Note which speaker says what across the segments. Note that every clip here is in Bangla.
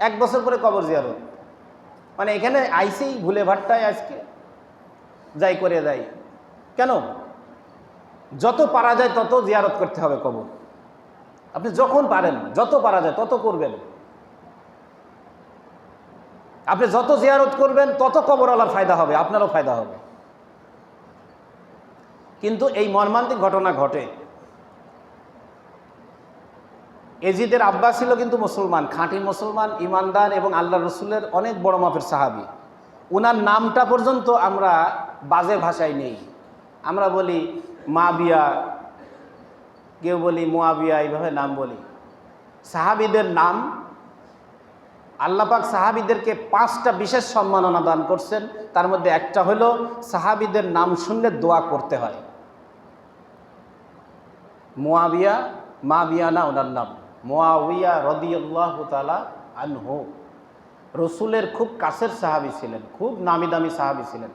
Speaker 1: এক বছর পরে কবর জিয়ারত। মানে এখানে আইসেই ভুলে ভাট্টায় আজকে যাই করে দেয়। কেন? যত পারা যায় তত জিয়ারত করতে হবে কবর। আপনি যখন পারেন, যত পারা যায় তত করবেন। আপনি যত জিয়ারত করবেন, তত কবরওয়ালার ফায়দা হবে, আপনারও ফায়দা হবে। কিন্তু এই মর্মান্তিক ঘটনা ঘটে। এজিদের আব্বা ছিল কিন্তু মুসলমান, খাঁটি মুসলমান, ইমানদার এবং আল্লাহ রসুলের অনেক বড় মাপের সাহাবি। উনার নামটা পর্যন্ত আমরা বাজে ভাষায় নেই। আমরা বলি মা বিয়া, কেউ বলি মোয়াবিয়া এইভাবে নাম বলি। সাহাবিদের নাম আল্লাপাক সাহাবিদেরকে পাঁচটা বিশেষ সম্মাননা দান করছেন। তার মধ্যে একটা হলো সাহাবিদের নাম শুনলে দোয়া করতে হয়। মোয়াবিয়া মা বিয়ানা ওনার নাম। মোয়াউইয়া রদিয়াল্লাহ তালা আনহু। রসুলের খুব কাছের সাহাবি ছিলেন, খুব নামি দামি সাহাবি ছিলেন।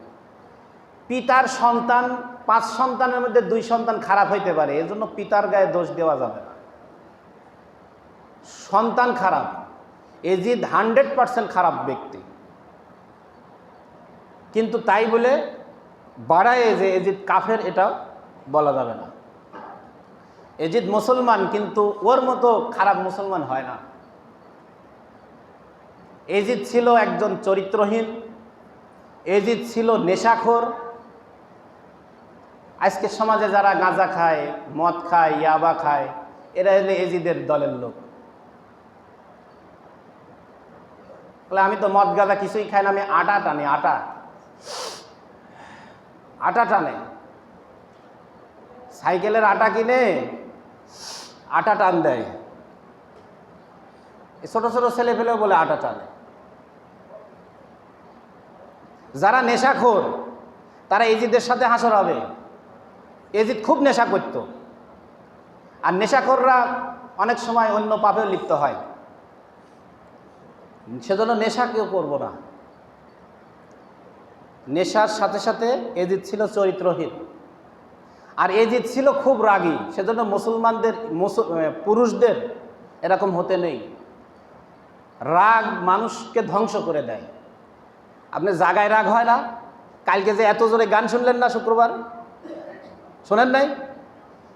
Speaker 1: পিতার সন্তান, পাঁচ সন্তানের মধ্যে দুই সন্তান খারাপ হইতে পারে, এজন্য পিতার গায়ে দোষ দেওয়া যাবে না। সন্তান খারাপ, এজিদ হান্ড্রেড পার্সেন্ট খারাপ ব্যক্তি। কিন্তু তাই বলে বাড়ায় যে এজিদ কাফের এটা বলা যাবে না। এজিদ মুসলমান, কিন্তু ওর মতো খারাপ মুসলমান হয় না। এজিদ ছিল একজন চরিত্রহীন এজিদ ছিল নেশাখোর। আজকে সমাজে যারা গাঁজা খায়, মদ খায়, ইয়াবা খায়, এরা হলে এজিদের দলের লোক। আমি তো মদ গাঁজা কিছুই খাই না, আমি আটা টানি, আটা। আটা টানে। সাইকেলের আটা কিনে আটা টান দেয়। ছোট ছোট ছেলে ফেলেও বলে আটা টানে। যারা নেশাখোর, তারা এজিদের সাথে হাসর হবে। এজিদ খুব নেশা করত। আর নেশাখোররা অনেক সময় অন্য পাপেও লিপ্ত হয়। সেজন্য নেশা কেউ করব না। নেশার সাথে সাথে এজিদ ছিল চরিত্রহীন। আর এজিদ ছিল খুব রাগী, সেজন্য মুসলমানদের মুসল- পুরুষদের এরকম হতে নেই। রাগ মানুষকে ধ্বংস করে দেয়। আপনি জাগায় রাগ হয় না? কালকে যে এত জোরে গান শুনলেন না শুক্রবার? শোনেন নাই?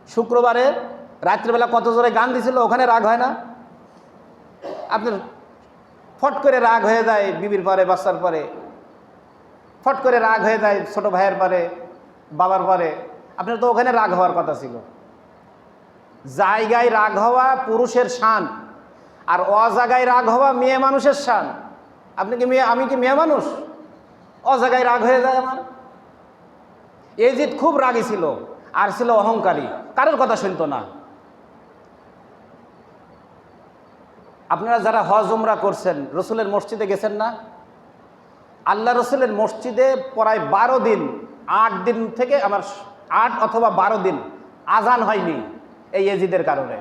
Speaker 1: শুক্রবারে রাত্রিবেলা কত জোরে গান দিছিল, ওখানে রাগ হয় না? আপনার ফট করে রাগ হয়ে যায় বিবির পরে, বাচ্চার পরে। ফট করে রাগ হয়ে যায় ছোট ভাইয়ের পরে, বাবার পরে। আপনার তো ওখানে রাগ হওয়ার কথা ছিল। জায়গায় রাগ হওয়া পুরুষের শান, আর অজাগায় রাগ হওয়া মেয়ে মানুষের শান। আপনি কি মেয়ে আমি কি মেয়ে মানুষ? অজাগায় রাগ হয়ে যায় আমার। এজিদ খুব রাগী ছিল, আর ছিল অহংকারী। কারোর কথা শুনতো না। আপনারা যারা হজ উমরা করছেন, রসুলের মসজিদে গেছেন না? আল্লাহ রসুলের মসজিদে প্রায় বারো দিন, আট দিন থেকে আমার আট অথবা বারো দিন আজান হয়নি এই এজিদের কারণে।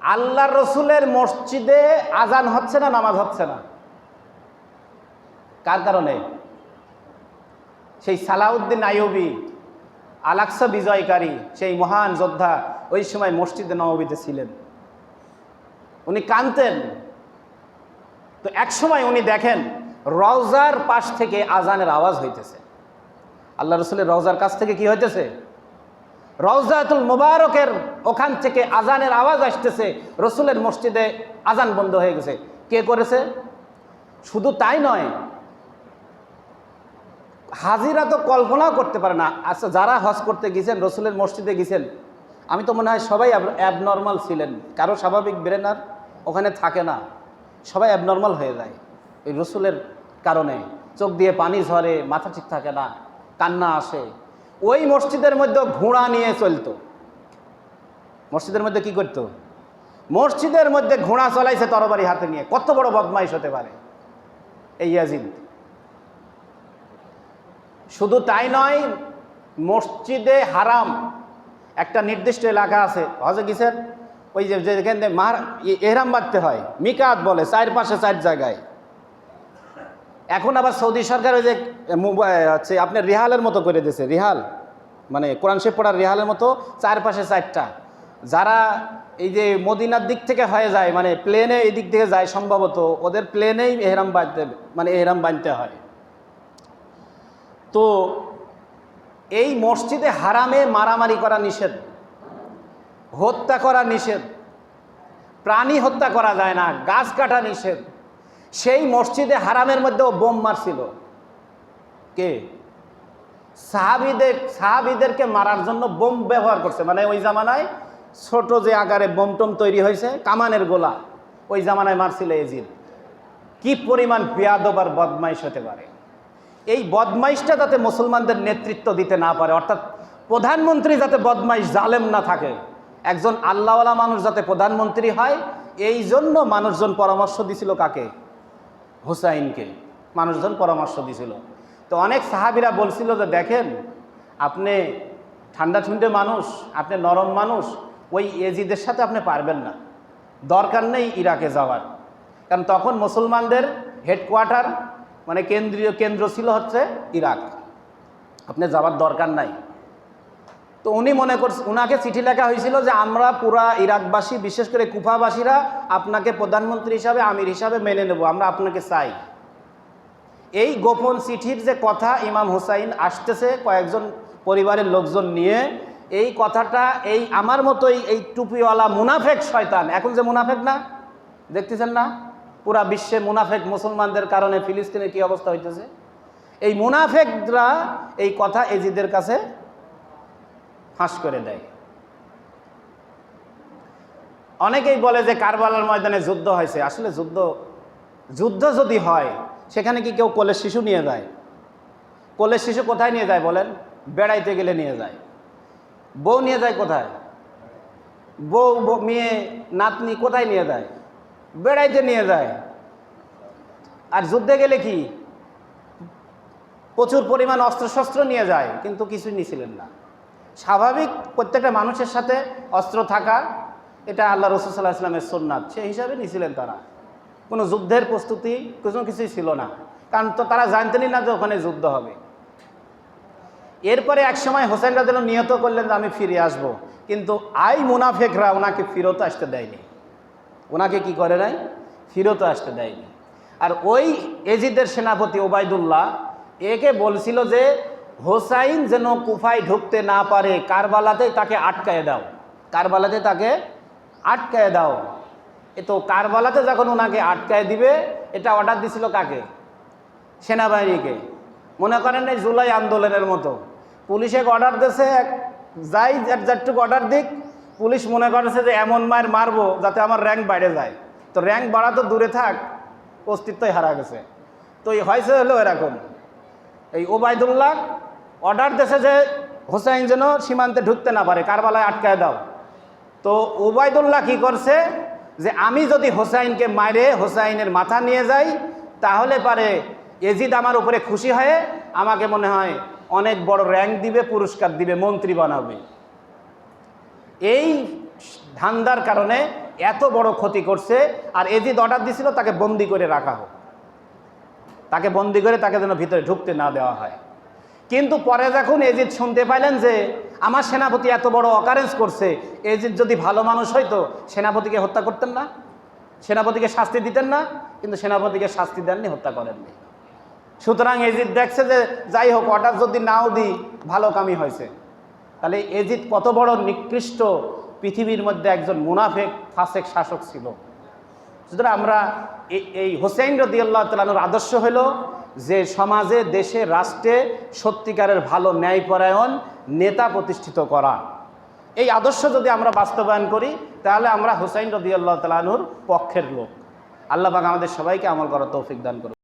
Speaker 1: আল্লাহ রসুলের মসজিদে আজান হচ্ছে না, নামাজ হচ্ছে না? কার কারণে? সেই সালাউদ্দিন আইয়ুবি আলাক্সা বিজয়কারী, সেই মহান যোদ্ধা ওই সময় মসজিদে নববীতে ছিলেন। উনি কানতেন তো এক সময় উনি দেখেন রওজার পাশ থেকে আজানের আওয়াজ হইতেছে। আল্লাহ রসুলের রওজার কাছ থেকে কি হইতেছে? রওজাতুল মুবারকের ওখান থেকে আজানের আওয়াজ আসতেছে, রসুলের মসজিদে আজান বন্ধ হয়ে গেছে। কে করেছে? শুধু তাই নয়, হাজিরা তো কল্পনাও করতে পারে না। আচ্ছা যারা হজ করতে গেছেন, রসুলের মসজিদে গেছেন, আমি তো মনে হয় সবাই অ্যাবনর্মাল ছিলেন। কারও স্বাভাবিক ব্রেন আর ওখানে থাকে না। সবাই অ্যাবনর্মাল হয়ে যায় এই রসুলের কারণে। চোখ দিয়ে পানি ঝরে, মাথা ঠিক থাকে না। কান্না আসে। ওই মসজিদের মধ্যে ঘোড়া নিয়ে চলতো। মসজিদের মধ্যে কি করতো? মসজিদের মধ্যে ঘোড়া চলাইছে তরবারি হাতে নিয়ে। কত বড় বদমাইশ হতে পারে। এই ইয়াজিদ। শুধু তাই নয়, মসজিদে হারাম। একটা নির্দিষ্ট এলাকা আছে। হজে গেছেন ওই যে যেখান মার এহরাম বাঁধতে হয়। মিকাত বলে চার পাশে চার জায়গায়। এখন আবার সৌদি সরকার ওই যে হচ্ছে আপনার রিহালের মতো করে দিয়েছে রিহাল। মানে কোরআন শেফ পড়ার রিহালের মতো চারপাশে চারটা। যারা এই যে মদিনার দিক থেকে হয়ে যায় মানে প্লেনে এই দিক থেকে যায় সম্ভবত, ওদের প্লেনেই এহরাম বাঁধতে মানে এহরাম বাঁধতে হয়। তো এই মসজিদে হারামে মারামারি করা নিষেধ, হত্যা করা নিষেধ, প্রাণী হত্যা করা যায় না, গাছ কাটা নিষেধ। সেই মসজিদে হারামের মধ্যেও বোম মারছিল। কে? সাহাবিদের সাহাবিদেরকে মারার জন্য বোম ব্যবহার করছে। মানে ওই জামানায় ছোট যে আকারে বোম টোম তৈরি হয়েছে, কামানের গোলা, ওই জামানায় মারছিল এজিদ কি পরিমাণ পেয়াদব আর বদমাইশ হতে পারে। এই বদমাইশটা যাতে মুসলমানদের নেতৃত্ব দিতে না পারে, অর্থাৎ প্রধানমন্ত্রী যাতে বদমাইশ, জালেম না থাকে, একজন আল্লাহওয়ালা মানুষ যাতে প্রধানমন্ত্রী হয়, এই জন্য মানুষজন পরামর্শ দিছিল কাকে? হুসাইনকে। মানুষজন পরামর্শ দিছিল। তো অনেক সাহাবিরা বলছিল যে, দেখেন, আপনি ঠান্ডা ঠুন্ডে মানুষ, আপনি নরম মানুষ, ওই এজিদের সাথে আপনি পারবেন না। দরকার নেই ইরাকে যাওয়ার। কারণ তখন মুসলমানদের হেডকোয়ার্টার মানে কেন্দ্রীয় কেন্দ্র ছিল হচ্ছে ইরাক। আপনি যাওয়ার দরকার নাই। তো উনি মনে করছে উনাকে চিঠি লেখা হয়েছিল যে আমরা পুরা ইরাকবাসী, বিশেষ করে কুফাবাসীরা আপনাকে প্রধানমন্ত্রী হিসাবে, আমির হিসাবে মেনে নেব, আমরা আপনাকে চাই। এই গোপন চিঠির যে কথা ইমাম হুসাইন আসতেছে কয়েকজন পরিবারের লোকজন নিয়ে, এই কথাটা, এই আমার মতোই এই টুপিওয়ালা মুনাফেক শয়তান। এখন যে মুনাফেক না, দেখতেছেন না? পুরা বিশ্বে মুনাফেক মুসলমানদের কারণে ফিলিস্তিনে কি অবস্থা হইতেছে? এই মুনাফেকরা এই কথা এজিদের কাছে ফাঁস করে দেয়। অনেকেই বলে যে কারবালার ময়দানে যুদ্ধ হয়েছে। আসলে যুদ্ধ যুদ্ধ যদি হয়, সেখানে কি কেউ কোলের শিশু নিয়ে যায়? কোলের শিশু কোথায় নিয়ে যায় বলেন? বেড়াইতে গেলে নিয়ে যায়। বউ নিয়ে যায় কোথায়? বউ মেয়ে, নাতনি কোথায় নিয়ে যায়? বেড়াইতে নিয়ে যায়। আর যুদ্ধে গেলে কি? প্রচুর পরিমাণ অস্ত্রশস্ত্র নিয়ে যায়, কিন্তু কিছুই নিয়েছিলেন না। স্বাভাবিক প্রত্যেকটা মানুষের সাথে অস্ত্র থাকা এটা আল্লাহ রসুল সাল্লাহ ইসলামের সোননাথ সেই হিসাবে নিয়েছিলেন তারা। কোনো যুদ্ধের প্রস্তুতি কোনো কিছুই ছিল না। কারণ তো তারা জানতেনই না যে ওখানে যুদ্ধ হবে। এরপরে এক সময় হোসেন রাজেল নিহত করলেন যে আমি ফিরে আসব। কিন্তু আই মুনাফেকরা ওনাকে ফিরত আসতে দেয়নি। ওনাকে কি করে নাই? ফিরত আসতে দেয়নি। আর ওই এজিদের সেনাপতি ওবায়দুল্লাহ, একে বলছিল যে হোসাইন যেন কুফায় ঢুকতে না পারে কারবালাতে তাকে আটকায় দাও। কারবালাতে তাকে আটকায় দাও। এ তো কারবালাতে যখন ওনাকে আটকায় দিবে, এটা অর্ডার দিছিল কাকে? সেনাবাহিনীকে। মনে করেন এই জুলাই আন্দোলনের মতো। পুলিশে অর্ডার দিয়েছে যাই যার যারটুকু অর্ডার দিক, পুলিশ মনে করেছে যে এমন মায়ের মারবো যাতে আমার র্যাঙ্ক বাইরে যায়। তো র্যাঙ্ক বাড়া তো দূরে থাক, অস্তিত্বই হারা গেছে। তো এই হয়েছে হলো এরকম। এই ওবায়দুল্লাহ অর্ডার দিয়েছে যে হোসাইন যেন সীমান্তে ঢুকতে না পারে, কারবালায় আটকায় দাও। তো ওবায়দুল্লাহ কি করছে যে আমি যদি হোসাইনকে মারে, হোসাইনের মাথা নিয়ে যাই, তাহলে পারে এজিদ আমার উপরে খুশি হয়ে আমাকে মনে হয় অনেক বড় র্যাঙ্ক দিবে, পুরস্কার দিবে, মন্ত্রী বানাবে। এই ধান্দার কারণে এত বড় ক্ষতি করছে, আর এজিদ অর্ডার দিছিল, তাকে বন্দি করে রাখা হোক। তাকে বন্দি করে তাকে যেন ভিতরে ঢুকতে না দেওয়া হয়। কিন্তু পরে যখন এজিদ শুনতে পাইলেন যে আমার সেনাপতি এত বড় অকারেন্স করছে, এজিদ যদি ভালো মানুষ হইতো, সেনাপতিকে হত্যা করতেন না? সেনাপতিকে শাস্তি দিতেন না? কিন্তু সেনাপতিকে শাস্তি দেননি, হত্যা করেননি। সুতরাং এজিদ দেখছে যে, যাই হোক অর্ডার যদি নাও দিই, ভালো কামই হয়েছে। তাহলে এজিদ কত বড় নিকৃষ্ট পৃথিবীর মধ্যে একজন মুনাফেক, ফাসেক শাসক ছিল। সুতরাং আমরা এই- হোসেন রদি আল্লাহ তালানোর আদর্শ হলো যে সমাজে, দেশে, রাষ্ট্রে সত্যিকারের ভালো ন্যায়পরায়ণ নেতা প্রতিষ্ঠিত করা। এই আদর্শ যদি আমরা বাস্তবায়ন করি, তাহলে আমরা হোসাইন রদি আল্লাহ তালানুর পক্ষের লোক। আল্লাহ আমাদের সবাইকে আমল করার তৌফিক দান করুন